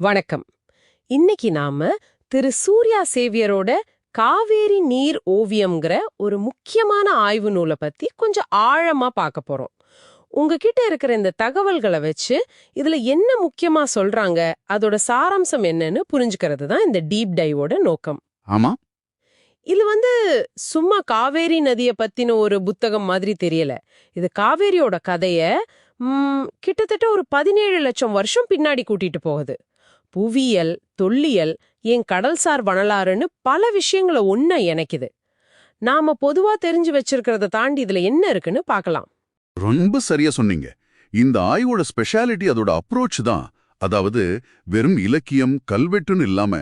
வணக்கம். இன்னைக்கு நாம திரு. சூர்யா சேவியரோட காவேரி நீர் ஓவியம்ங்கிற ஒரு முக்கியமான ஆய்வு நூலை பத்தி கொஞ்சம் ஆழமா பார்க்க போறோம். உங்ககிட்ட இருக்கிற இந்த தகவல்களை வச்சு இதுல என்ன முக்கியமா சொல்றாங்க அதோட சாராம்சம் என்னன்னு புரிஞ்சுக்கிறது தான் இந்த டீப் டைவோட நோக்கம். ஆமா. இது வந்து சும்மா காவேரி நதிய பத்தின ஒரு புத்தகம் மாதிரி தெரியல. இது காவேரியோட கதைய கிட்டத்தட்ட ஒரு பதினேழு லட்சம் வருஷம் பின்னாடி கூட்டிட்டு போகுது. புவியியல் தொல்லியல் என் கடல்சார் வரலாறுன்னு பல விஷயங்களை ஒன்ன இணைக்குது. நாம பொதுவா தெரிஞ்சு வச்சிருக்கிறத தாண்டி இதுல என்ன இருக்குன்னு பார்க்கலாம் ரொம்ப சரியா சொன்னீங்க. இந்த ஆய்வோட ஸ்பெஷாலிட்டி அதோட அப்ரோச் தான். அதாவது வெறும் இலக்கியம் கல்வெட்டுன்னு இல்லாம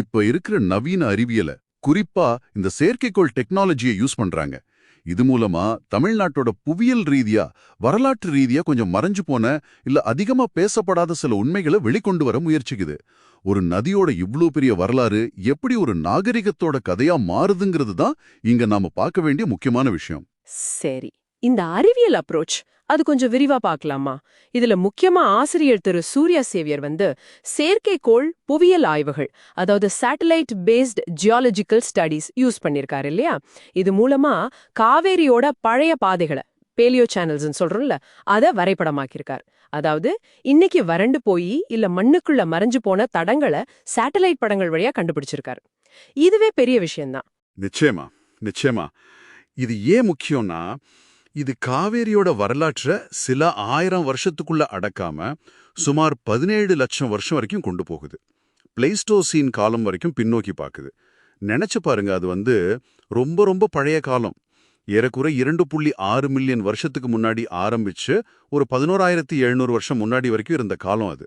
இப்ப இருக்கிற நவீன அறிவியலை குறிப்பா இந்த செயற்கைக்கோள் டெக்னாலஜியை யூஸ் பண்றாங்க. இது மூலமா தமிழ்நாட்டோட புவியியல் ரீதியா வரலாற்று ரீதியா கொஞ்சம் மறைஞ்சு போன இல்ல அதிகமா பேசப்படாத சில உண்மைகளை வெளிக்கொண்டு வர முயற்சிக்குது. ஒரு நதியோட இவ்ளோ பெரிய வரலாறு எப்படி ஒரு நாகரிகத்தோட கதையா மாறுதுங்கிறது தான் இங்க நாம பார்க்க வேண்டிய முக்கியமான விஷயம். சரி. இந்த அறிவியல் அப்ரோச் அது கொஞ்சம் விரிவா பார்க்கலாமா? இதுல முக்கியமா ஆசிரியர் திரு. சூர்யா சேவியர் வந்து செயற்கைக்கோள் புவியியல் ஆய்வுகள் அதாவது satellite based geological studies use பண்ணிருக்காரு இல்லையா? இது மூலமா காவேரியோட பழைய பாதைகளை பேலியோ சேனல்ஸ் சொல்றோம்ல அத வரைபடமாக்கியிருக்கார். அதாவது இன்னைக்கு வறண்டு போய் இல்ல மண்ணுக்குள்ள மறைஞ்சு போன தடங்களை சேட்டலைட் படங்கள் வழியா கண்டுபிடிச்சிருக்காரு. இதுவே பெரிய விஷயம்தான். நிச்சயமா நிச்சயமா. இது ஏன் முக்கியம்னா இது காவேரியோட வரலாற்றை சில ஆயிரம் வருஷத்துக்குள்ள அடக்காம சுமார் பதினேழு லட்சம் வருஷம் வரைக்கும் கொண்டு போகுது. பிளேஸ்டோசீன் காலம் வரைக்கும் பின்னோக்கி பார்க்குது நினைச்சு பாருங்க அது வந்து ரொம்ப ரொம்ப பழைய காலம். ஏறக்குறை இரண்டு புள்ளி ஆறு மில்லியன் வருஷத்துக்கு முன்னாடி ஆரம்பிச்சு ஒரு பதினோராயிரத்தி எழுநூறு வருஷம் முன்னாடி வரைக்கும் இருந்த காலம் அது.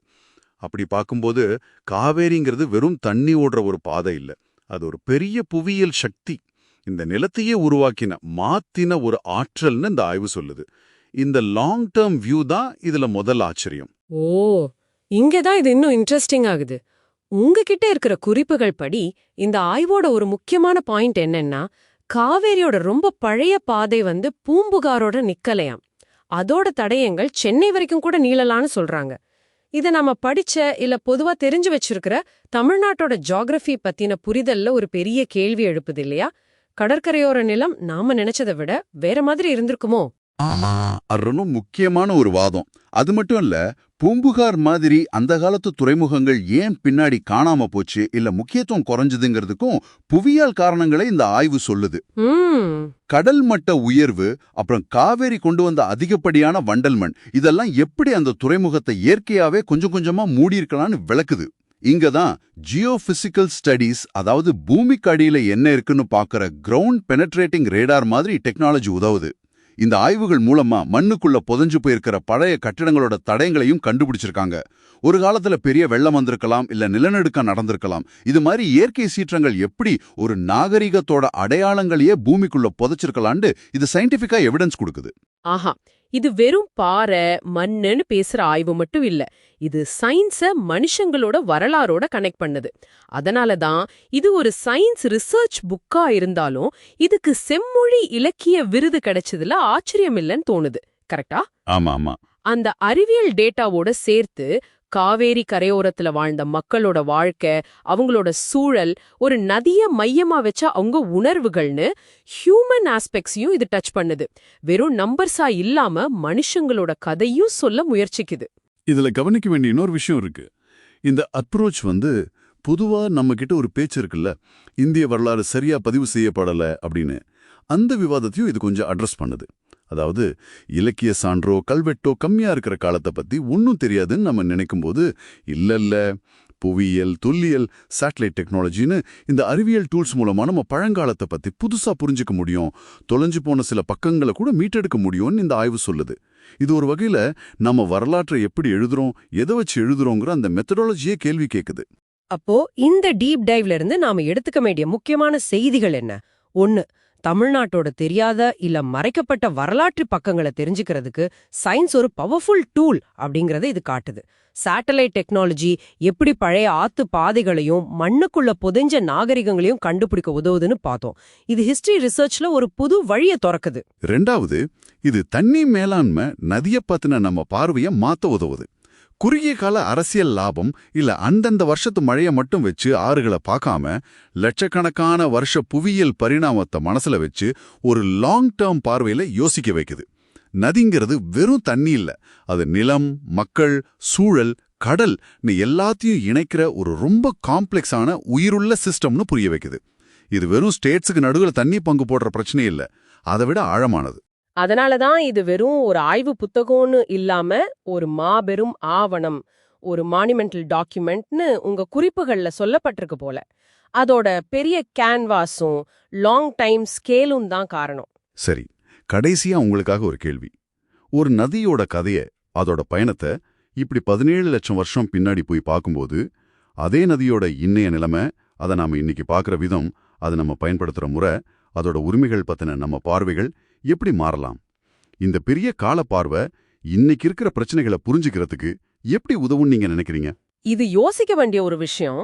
அப்படி பார்க்கும்போது காவேரிங்கிறது வெறும் தண்ணி ஓடுற ஒரு பாதை இல்லை. அது ஒரு பெரிய புவியியல் சக்தி. இந்த நிலத்தையே உருவாக்கின மாத்தின ஒரு ஆற்றல்னு இந்த ஆய்வு சொல்லுது. இந்த லாங் டேர்ம் வியூ தான் இதுல முதல் ஆச்சரியம். ஓ இங்கதான் இது இன்னும் இன்ட்ரெஸ்டிங் ஆகுது. உங்ககிட்ட இருக்கிற குறிப்புகள் படி இந்த ஆய்வோட ஒரு முக்கியமான பாயிண்ட் என்னன்னா காவேரியோட ரொம்ப பழைய பாதை வந்து பூம்புகாரோட நிக்கலையாம். அதோட தடயங்கள் சென்னை வரைக்கும் கூட நீளலான்னு சொல்றாங்க. இத நாம படிச்ச இல்ல பொதுவா தெரிஞ்சு வச்சிருக்கிற தமிழ்நாட்டோட ஜியாகிரபி பத்தின புரிதல்ல ஒரு பெரிய கேள்வி எழுப்புது இல்லையா? கடற்கரையோர நிலம் நாம நினைச்சதை விட வேற மாதிரி இருந்திருக்குமோ? அது ரொம்ப முக்கியமான ஒரு வாதம். அது மட்டும் இல்ல பூம்புகார் மாதிரி அந்த காலத்து துறைமுகங்கள் ஏன் பின்னாடி காணாம போச்சு இல்ல முக்கியத்துவம் குறைஞ்சதுங்கிறதுக்கும் புவியியல் காரணங்களை இந்த ஆய்வு சொல்லுது. கடல் மட்ட உயர்வு அப்புறம் காவேரி கொண்டு வந்த அதிகப்படியான வண்டல் மண் இதெல்லாம் எப்படி அந்த துறைமுகத்தை இயற்கையாவே கொஞ்சம் கொஞ்சமா மூடியிருக்கலாம்னு விளக்குது. இங்க தான் ஜியோபிசிக்கல் ஸ்டடீஸ் அதாவது பூமிக்கு அடியில என்ன இருக்குன்னு பார்க்கற கிரவுண்ட் பெனட்ரேட்டிங் ரேடார் மாதிரி டெக்னாலஜி உதவுது. இந்த ஆய்வுகள் மூலமா மண்ணுக்குள்ள புதஞ்சு போயிருக்கிற பழைய கட்டிடங்களோட தடயங்களையும் கண்டுபிடிச்சிருக்காங்க. ஒரு காலத்துல பெரிய வெள்ளம் வந்திருக்கலாம் இல்ல நிலநடுக்கம் நடந்திருக்கலாம். இது மாதிரி இயற்கை சீற்றங்கள் எப்படி ஒரு நாகரிகத்தோட அடையாளங்களையே பூமிக்குள்ள புதைச்சிருக்கலான்னு இது சயின்டிபிக்கா எவிடன்ஸ் கொடுக்குது. ஆஹா. இது வெறும் பாறை மண்ணுன்னு பேசுற ஆய்வு மட்டும் இல்ல. இது சயின்ஸ மனுஷங்களோட வரலாறோட கனெக்ட் பண்ணுது. அதனால தான் இது ஒரு சயின்ஸ் ரிசர்ச் புக்கா இருந்தாலும் இதுக்கு செம்மொழி இலக்கிய விருது கிடைச்சதுல ஆச்சரியம் இல்லைன்னு தோணுது கரெக்டா ஆமா ஆமா. அந்த அறிவியல் டேட்டாவோட சேர்த்து காவேரி கரையோரத்துல வாழ்ந்த மக்களோட வாழ்க்கை அவங்களோட சூழல் ஒரு நதிய மையமா வச்ச அவங்க உணர்வுகள்னு ஹியூமன் ஆஸ்பெக்ட்ஸையும் இது டச் பண்ணுது. வெறும் நம்பர்ஸா இல்லாம மனுஷங்களோட கதையும் சொல்ல முயற்சிக்குது. இதுல கவனிக்க வேண்டிய இன்னொரு விஷயம் இருக்கு. இந்த அப்ரோச் வந்து பொதுவா நம்ம கிட்ட ஒரு பேச்சு இருக்குல்ல இந்திய வரலாறு சரியா பதிவு செய்யப்படல அப்படின்னு. அந்த விவாதத்தையும் இது கொஞ்சம் அட்ரஸ் பண்ணுது. அதாவது இலக்கிய சான்றோ கல்வெட்டோ கம்மியா இருக்கிற காலத்தை பத்தி ஒன்னும் தெரியாதுன்னு நம்ம நினைக்கும்போது இல்ல இல்ல புவியியல் தொல்லியல் சேட்டலைட் டெக்னாலஜின்னு இந்த அறிவியல் டூல்ஸ் மூலமா நம்ம பழங்காலத்தை பத்தி புதுசா புரிஞ்சுக்க முடியும். தொலைஞ்சு போன சில பக்கங்களை கூட மீட்டெடுக்க முடியும்னு இந்த ஆய்வு சொல்லுது. இது ஒரு வகையில நம்ம வரலாற்றை எப்படி எழுதுறோம் எதை வச்சு எழுதுறோங்கிற அந்த மெத்தடாலஜியே கேள்வி கேட்குது அப்போ இந்த டீப் டைவ்ல இருந்து நாம எடுத்துக்க வேண்டிய முக்கியமான செய்திகள் என்ன? ஒன்று தமிழ்நாட்டோட தெரியாத இல்ல மறைக்கப்பட்ட வரலாற்று பக்கங்களை தெரிஞ்சுக்கிறதுக்கு சயின்ஸ் ஒரு பவர்ஃபுல் டூல் அப்படிங்கறத இது காட்டுது. சேட்டலைட் டெக்னாலஜி எப்படி பழைய ஆத்து பாதைகளையும் மண்ணுக்குள்ள புதைஞ்ச நாகரிகங்களையும் கண்டுபிடிக்க உதவுதுன்னு பார்த்தோம். இது ஹிஸ்டரி ரிசர்ச்ல ஒரு புது வழியை திறக்குது. ரெண்டாவது இது தண்ணி மேலாண்மை நதிய பத்தின நம்ம பார்வைய மாத்த உதவுது. குறுகிய கால அரசியல் லாபம் இல்ல அந்தந்த வருஷத்து மழைய மட்டும் வச்சு ஆறுகளை பார்க்காம லட்சக்கணக்கான வருஷ புவியியல் பரிணாமத்தை மனசுல வச்சு ஒரு லாங் டேர்ம் பார்வையில யோசிக்க வைக்குது. நதிங்கிறது வெறும் தண்ணி இல்ல. அது நிலம் மக்கள் சூழல் கடல் எல்லாத்தையும் இணைக்கிற ஒரு ரொம்ப காம்ப்ளெக்ஸான உயிருள்ள சிஸ்டம்னு புரிய வைக்குது. இது வெறும் ஸ்டேட்ஸுக்கு நடுவுல தண்ணி பங்கு போடுற பிரச்சனை இல்ல. அதை விட ஆழமானது. அதனால தான் இது வெறும் ஒரு ஆய்வு புத்தகம்னு இல்லாம ஒரு மாபெரும் ஆவணம் ஒரு மானுமெண்டல் டாக்குமெண்ட்னு உங்க குறிப்புகள்ல சொல்லப்பட்டிருக்கு போல. அதோட பெரிய கேன்வாஸும் லாங் டைம் ஸ்கேலும் தான் காரணம். சரி கடைசியா உங்களுக்காக ஒரு கேள்வி. ஒரு நதியோட கதைய அதோட பயணத்தை இப்படி பதினேழு லட்சம் வருஷம் பின்னாடி போய் பார்க்கும்போது அதே நதியோட இன்னைய நிலைமை அதை நாம இன்னைக்கு பார்க்குற விதம் அதை நம்ம பயன்படுத்துற முறை அதோட உரிமைகள் பத்தின நம்ம பார்வைகள் எப்படி மாறலாம்? இந்த பெரிய கால பார்வை இன்னைக்கு இருக்கிற பிரச்சனைகளை புரிஞ்சுக்கிறதுக்கு எப்படி உதவும் நீங்க நினைக்கிறீங்க? இது யோசிக்க வேண்டிய ஒரு விஷயம்.